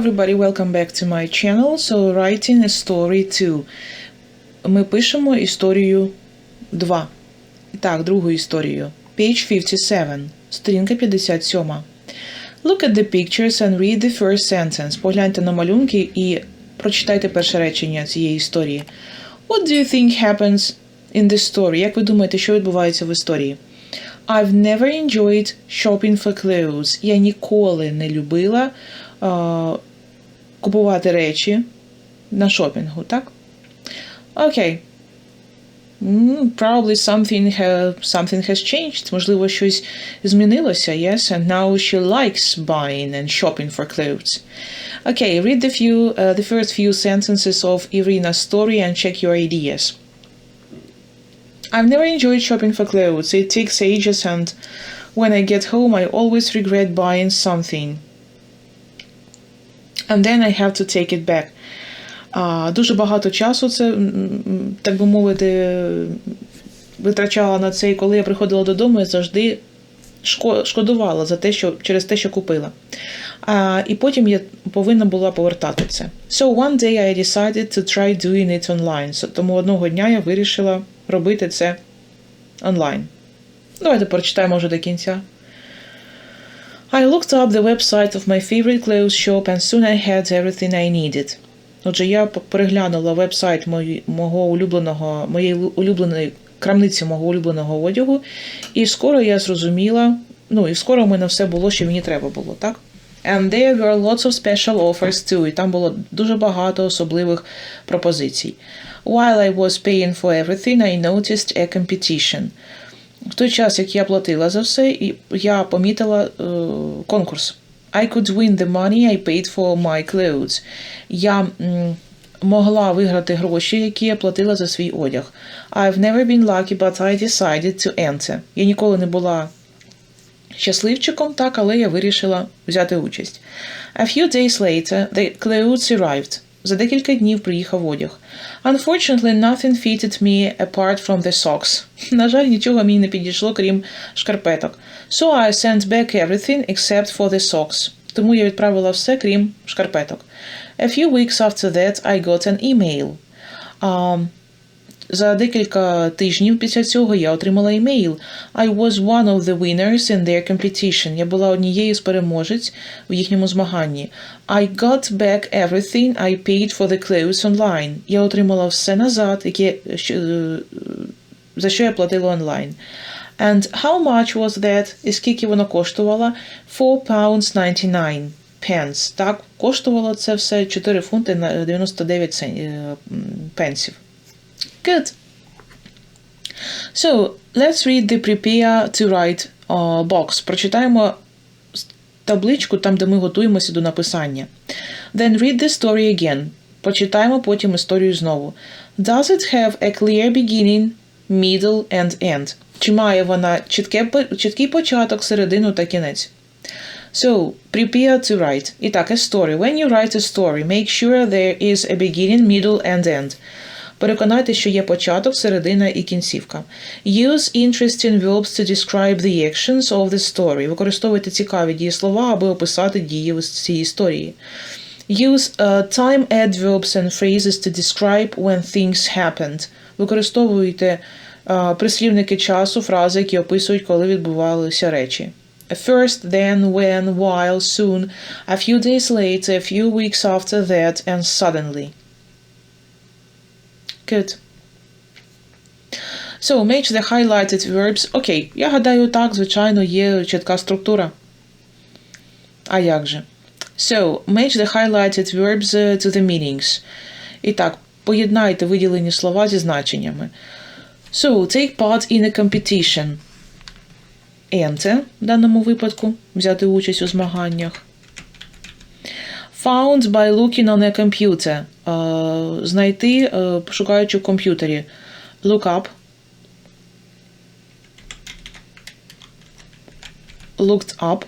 everybody, welcome back to my channel. So, writing a story 2. Ми пишемо історію 2. Так, другу історію. Page 57, сторінка 57. Look at the pictures and read the first sentence. Погляньте на малюнки і прочитайте перше речення цієї історії. What do you think happens in this story? Як ви думаєте, що відбувається в історії? I've never enjoyed shopping for clothes. Я ніколи не любила е, купувати речі на шопінгу, так? Окей. Mm, Probably something, ha- something has changed. Можливо, щось змінилося, yes? And now she likes buying and shopping for clothes. Okay, read the few, uh, the first few sentences of Irina's story and check your ideas. I've never enjoyed shopping for clothes. It takes ages, and when I get home, I always regret buying something. And then I have to take it back. А, дуже багато часу це, так би мовити, витрачала на це, і коли я приходила додому, я завжди шкодувала за те, що через те, що купила. А, і потім я повинна була повертати це. So one day I decided to try doing it online. So, тому одного дня я вирішила робити це онлайн. Давайте прочитаємо вже до кінця. I looked up the website of my favorite clothes shop and soon I had everything I needed. Отже, я переглянула веб-сайт мого улюбленого, моєї улюбленої крамниці мого улюбленого одягу, і скоро я зрозуміла, ну і скоро в мене все було, що мені треба було, так? And there were lots of special offers too, і там було дуже багато особливих пропозицій. While I was paying for everything, I noticed a competition. В той час, як я платила за все, я помітила е, конкурс. I could win the money I paid for my clothes. Я могла виграти гроші, які я платила за свій одяг. I've never been lucky, but I decided to enter. Я ніколи не була щасливчиком, так, але я вирішила взяти участь. A few days later, the clothes arrived. За декілька днів приїхав одяг. Unfortunately, nothing fitted me apart from the socks. На жаль, нічого мені не підійшло, крім шкарпеток. So I sent back everything except for the socks. Тому я відправила все, крім шкарпеток. A few weeks after that, I got an email. Um, за декілька тижнів після цього я отримала імейл. I was one of the winners in their competition. Я була однією з переможець в їхньому змаганні. I got back everything I paid for the clothes online. Я отримала все назад, яке, е, за що я платила онлайн. And how much was that? І скільки воно коштувало? 4 pounds 99 pence. Так, коштувало це все 4 фунти на 99 цен- е, пенсів. Good. So, let's read the prepare to write uh, box. Прочитаємо табличку там, де ми готуємося до написання. Then read the story again. Почитаємо потім історію знову. Does it have a clear beginning, middle and end? Чи має вона чітке, чіткий початок, середину та кінець? So, prepare to write. І так, a story. When you write a story, make sure there is a beginning, middle and end. Переконайтеся, що є початок, середина і кінцівка. Use interesting verbs to describe the actions of the story. Використовуйте цікаві дієслова, аби описати дії в цій історії. Use uh, time adverbs and phrases to describe when things happened. Використовуйте uh, прислівники часу, фрази, які описують, коли відбувалися речі. First, then, when, while, soon, a few days later, a few weeks after that, and suddenly. Good. So, match the highlighted verbs. Окей, я гадаю, так, звичайно, є чітка структура. А як же? So, match the highlighted verbs uh, to the meanings. І так, поєднайте виділені слова зі значеннями. So, take part in a competition. Enter, в даному випадку, взяти участь у змаганнях. Found by looking on a computer. Е, знайти, е, шукаючи в комп'ютері. Look up. Looked up.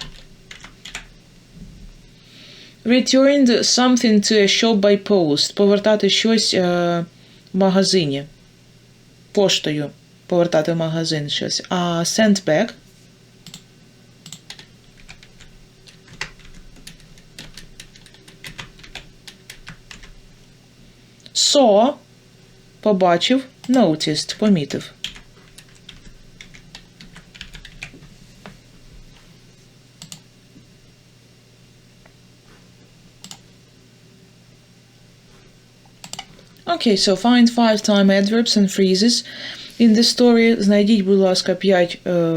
Returned something to a shop by post. Повертати щось е, в магазині. Поштою. Повертати в магазин щось. А send back. Saw – побачив, noticed – помітив. Okay, so find five time adverbs and phrases. In the story знайдіть, будь ласка, 5, е,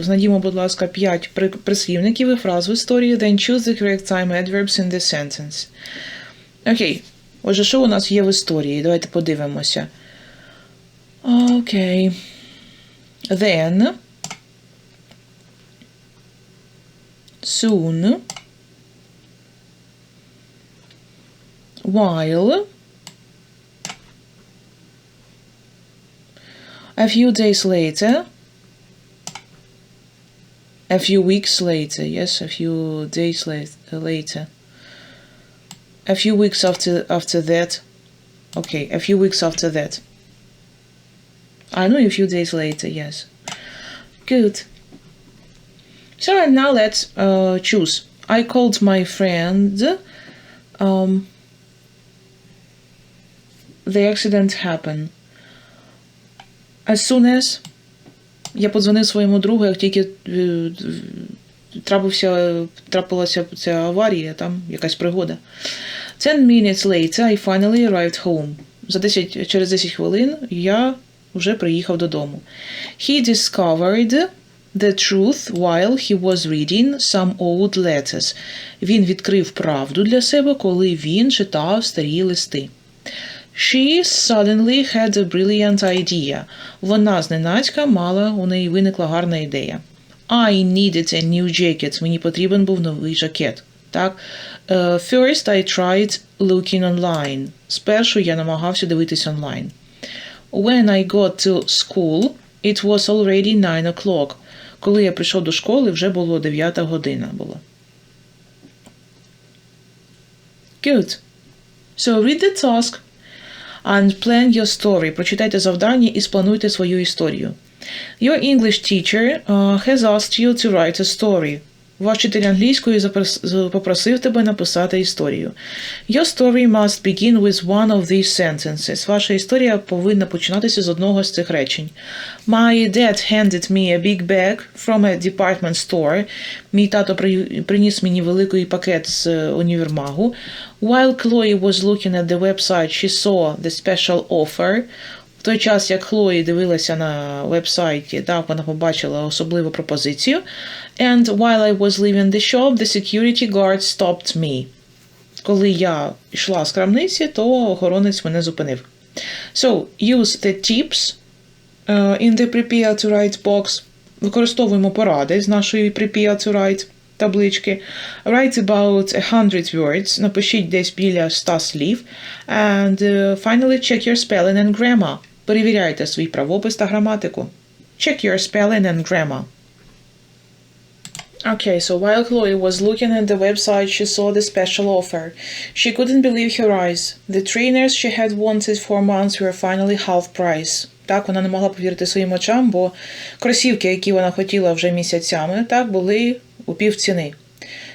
знайдімо, будь ласка, 5 прислівників і фраз в історії, then choose the correct time adverbs in the sentence. Окей. Отже, що у нас є в історії? Давайте подивимося. Окей. Okay. Then. Soon. While. A few days later. A few weeks later, yes, a few days later. A few weeks after after that. Okay, a few weeks after that. I know a few days later, yes. Good. So and now let's uh, choose. I called my friend. Um, the accident happened. As soon as я подзвонив своєму другу, як тільки е, трапився, трапилася ця аварія, там якась пригода. Ten minutes later I finally arrived home. За 10, через 10 хвилин я вже приїхав додому. He discovered the truth while he was reading some old letters. Він відкрив правду для себе, коли він читав старі листи. She suddenly had a brilliant idea. Вона зненацька мала, у неї виникла гарна ідея. I needed a new jacket. Мені потрібен був новий жакет. Так? Uh, first I tried looking online. Спершу я намагався дивитись онлайн. When I got to school, it was already 9 o'clock. Коли я прийшов до школи, вже було 9 година була. Good. So read the task and plan your story. Прочитайте завдання і сплануйте свою історію. Your English teacher uh, has asked you to write a story. Ваш вчитель англійської попросив тебе написати історію. Your story must begin with one of these sentences. Ваша історія повинна починатися з одного з цих речень. My dad handed me a big bag from a department store. Мій тато приніс мені великий пакет з універмагу. While Chloe was looking at the website, she saw the special offer. Той час, як Хлої дивилася на вебсайті, так вона побачила особливу пропозицію. And while I was leaving the shop, the security guard stopped me. Коли я йшла з крамниці, то охоронець мене зупинив. So, use the tips uh, in the prepare to write box. Використовуємо поради з нашої prepare to write таблички. Write about a hundred words. Напишіть десь біля 100 слів. And uh, finally check your spelling and grammar. Перевіряйте свій правопис та граматику. Check your spelling and grammar. Okay, so while Chloe was looking at the website, she saw the special offer. She couldn't believe her eyes. The trainers she had wanted for months were finally half price. Так, вона не могла повірити своїм очам, бо кросівки, які вона хотіла вже місяцями, так, були у пів ціни.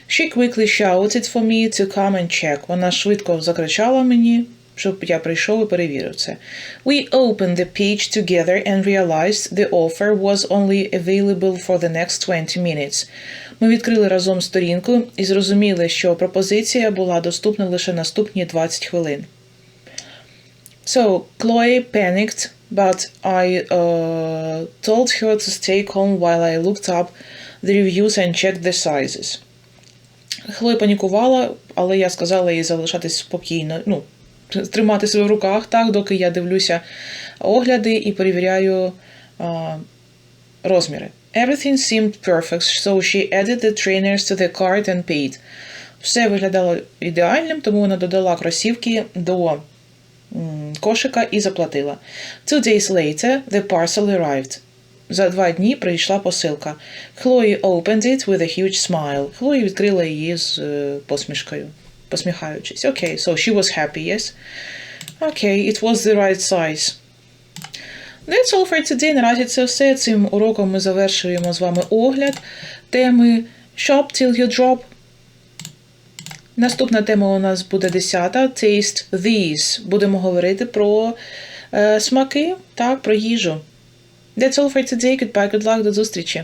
She quickly shouted for me to come and check. Вона швидко закричала мені, щоб я прийшов і перевірив це. We opened the page together and realized the offer was only available for the next 20 minutes. Ми відкрили разом сторінку і зрозуміли, що пропозиція була доступна лише наступні 20 хвилин. So, Chloe panicked, but I uh, told her to stay calm while I looked up the reviews and checked the sizes. Хлоя панікувала, але я сказала їй залишатись спокійно, ну, тримати себе в руках, так, доки я дивлюся огляди і перевіряю а, розміри. Everything seemed perfect, so she added the trainers to the cart and paid. Все виглядало ідеальним, тому вона додала кросівки до кошика і заплатила. Two days later, the parcel arrived. За два дні прийшла посилка. Chloe opened it with a huge smile. Хлої відкрила її з посмішкою, посміхаючись. Okay, so she was happy, yes? Okay, it was the right size. That's all for today. Наразі це все. Цим уроком ми завершуємо з вами огляд теми Shop till you drop. Наступна тема у нас буде 10. Taste these. Будемо говорити про е, смаки, так, про їжу. That's all for today. Goodbye, good luck, до зустрічі.